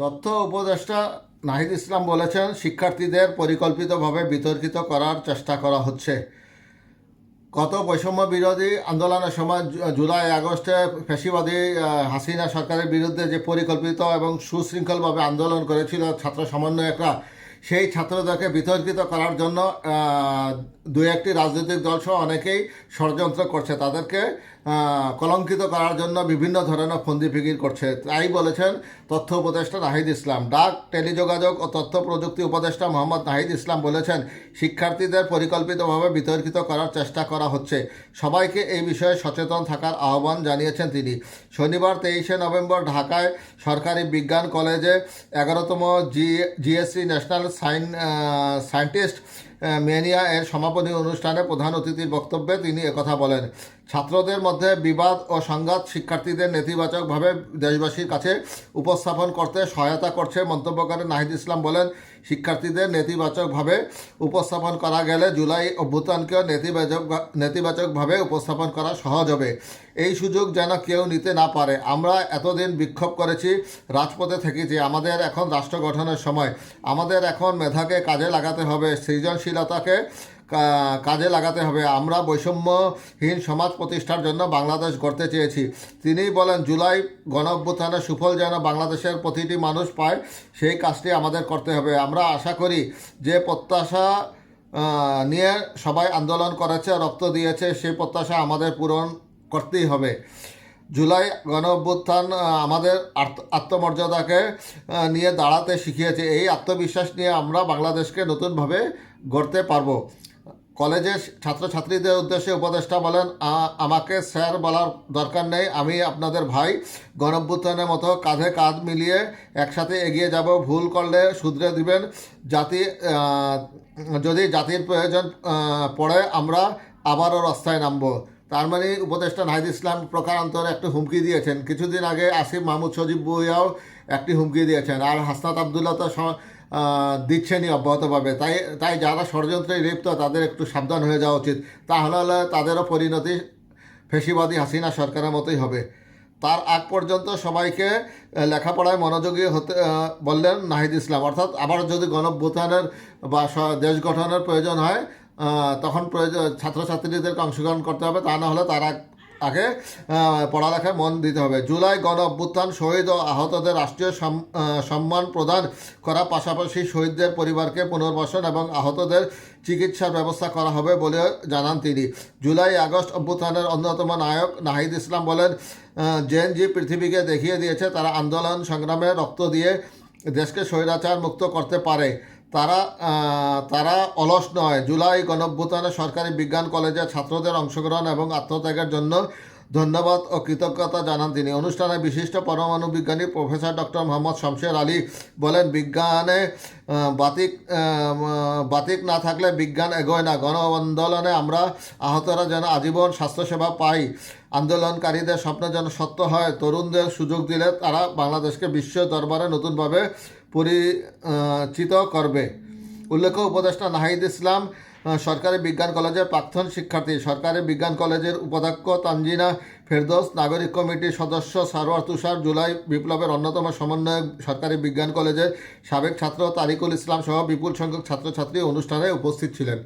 তথ্য উপদেষ্টা নাহিদ ইসলাম বলেছেন শিক্ষার্থীদের পরিকল্পিতভাবে বিতর্কিত করার চেষ্টা করা হচ্ছে। গত বৈষম্য বিরোধী আন্দোলনের সময় জুলাই আগস্টে ফ্যাসিবাদী আহ, হাসিনা সরকারের বিরুদ্ধে যে পরিকল্পিত এবং সুশৃঙ্খলভাবে আন্দোলন করেছিল ছাত্র সমন্বয়করা সেই ছাত্রদেরকে বিতর্কিত করার জন্য দু একটি রাজনৈতিক দলসহ অনেকেই ষড়যন্ত্র করছে। তাদেরকে কলঙ্কিত করার জন্য বিভিন্ন ধরনের ফন্দি ফিকির করছে। তাই বলেছেন তথ্য উপদেষ্টা নাহিদ ইসলাম। ডাক, টেলিযোগাযোগ ও তথ্য প্রযুক্তি উপদেষ্টা মোহাম্মদ নাহিদ ইসলাম বলেছেন, শিক্ষার্থীদের পরিকল্পিতভাবে বিতর্কিত করার চেষ্টা করা হচ্ছে। সবাইকে এই বিষয়ে সচেতন থাকার আহ্বান জানিয়েছেন তিনি। শনিবার তেইশে নভেম্বর ঢাকায় সরকারি বিজ্ঞান কলেজে এগারোতম G, GSC national science scientist mania এর সমাপনী অনুষ্ঠানে প্রধান অতিথির বক্তব্যে তিনি একথা বলেন। ছাত্রদের মধ্যে বিবাদ ও সংঘাত শিক্ষার্থীদের নেতিবাচকভাবে দেশবাসীর কাছে উপস্থাপন করতে সহায়তা করছে মন্তব্য করে নাহিদ ইসলাম বলেন শিক্ষার্থীদের নেতিবাচকভাবে উপস্থাপন করা গেলে জুলাই অভ্যুত্থানকেও নেতিবাচক নেতিবাচকভাবে উপস্থাপন করা সহজ হবে। এই সুযোগ যেন কেউ নিতে না পারে। আমরা এতদিন বিক্ষোভ করেছি, রাজপথে থেকেছি। আমাদের এখন রাষ্ট্র গঠনের সময়। আমাদের এখন মেধাকে কাজে লাগাতে হবে। সৃজনশীলতাকে কাজে লাগাতে হবে। আমরা বৈষম্যহীন সমাজ প্রতিষ্ঠার জন্য বাংলাদেশ গড়তে চেয়েছি। তিনি বলেন, জুলাই গণ সুফল যেন বাংলাদেশের প্রতিটি মানুষ পায়, সেই কাজটি আমাদের করতে হবে। আমরা আশা করি যে প্রত্যাশা নিয়ে সবাই আন্দোলন করেছে, রক্ত দিয়েছে, সেই প্রত্যাশা আমাদের পূরণ করতেই হবে। জুলাই গণ অভ্যুত্থান আমাদের আত্মমর্যাদাকে নিয়ে দাঁড়াতে শিখিয়েছে। এই আত্মবিশ্বাস নিয়ে আমরা বাংলাদেশকে নতুনভাবে গড়তে পারব। কলেজের ছাত্রছাত্রীদের উদ্দেশ্যে উপদেষ্টা বলেন আমাকে স্যার বলার দরকার নেই। আমি আপনাদের ভাই। গণভ্যুত্থানের মতো কাঁধে কাঁধ মিলিয়ে একসাথে এগিয়ে যাব। ভুল করলে শুধরে দিবেন। জাতি যদি জাতির প্রয়োজন পড়ে, আমরা আবারও রাস্তায় নামবো। তার মানে উপদেষ্টা নাহিদ ইসলাম প্রকারান্তরে একটু হুমকি দিয়েছেন। কিছুদিন আগে আসিফ মাহমুদ সজীব বইয়াও একটি হুমকি দিয়েছেন। আর হাসনাত আবদুল্লাহ তো দিচ্ছেনই অব্যাহতভাবে। তাই তাই যারা ষড়যন্ত্রে লিপ্ত, তাদের একটু সাবধান হয়ে যাওয়া উচিত। তাহলে হলে তাদেরও পরিণতি ফেসিবাদী হাসিনা সরকারের মতোই হবে। তার আগ পর্যন্ত সবাইকে লেখাপড়ায় মনোযোগী হতে বললেন নাহিদ ইসলাম। অর্থাৎ আবার যদি গণভ্যুত্থানের বা দেশ গঠনের প্রয়োজন হয় তখন প্রয়োজন ছাত্রছাত্রীদেরকে অংশগ্রহণ করতে হবে। তা না হলে তার আগ- পড়ালেখায় মন দিতে হবে। জুলাই গণ অভ্যুত্থান শহীদ ও আহতদের রাষ্ট্রীয় সম- সম্মান প্রদান করার পাশাপাশি শহীদদের পরিবারকে পুনর্বাসন এবং আহতদের চিকিৎসার ব্যবস্থা করা হবে বলে জানান তিনি। জুলাই, আগস্ট অভ্যুত্থানের অন্যতম নায়ক নাহিদ ইসলাম বলেন জেএনজি পৃথিবীকে দেখিয়ে দিয়েছে, তারা আন্দোলন সংগ্রামে রক্ত দিয়ে দেশকে স্বৈরাচার মুক্ত করতে পারে। তারা তারা অলস নয়। জুলাই গণঅভ্যুত্থানে সরকারি বিজ্ঞান কলেজে ছাত্রদের অংশগ্রহণ এবং আত্মত্যাগের জন্য ধন্যবাদ ও কৃতজ্ঞতা জানান তিনি। অনুষ্ঠানে বিশিষ্ট পরমাণু বিজ্ঞানী প্রফেসর ডক্টর মোহাম্মদ শমশের আলী বলেন, বিজ্ঞানে বাতিক বাতিক না থাকলে বিজ্ঞান এগোয় না। গণ আন্দোলনে আমরা আহতরা যেন আজীবন স্বাস্থ্যসেবা পাই। আন্দোলনকারীদের স্বপ্ন যেন সত্য হয়। তরুণদের সুযোগ দিলে তারা বাংলাদেশকে বিশ্ব দরবারে নতুনভাবে পরিচিত করবে। উল্লেখ্য, উপদেষ্টা নাহিদ ইসলাম সরকারি বিজ্ঞান কলেজের প্রাক্তন শিক্ষার্থী। সরকারি বিজ্ঞান কলেজের উপাধ্যক্ষ তানজিনা ফেরদৌস, নাগরিক কমিটির সদস্য সারোয়ার তুষার জুলাই বিপ্লবের অন্যতম সমন্বয়ক সরকারি বিজ্ঞান কলেজের সাবেক ছাত্র তারিকুল ইসলাম সহ বিপুল সংখ্যক ছাত্রছাত্রী অনুষ্ঠানে উপস্থিত ছিলেন।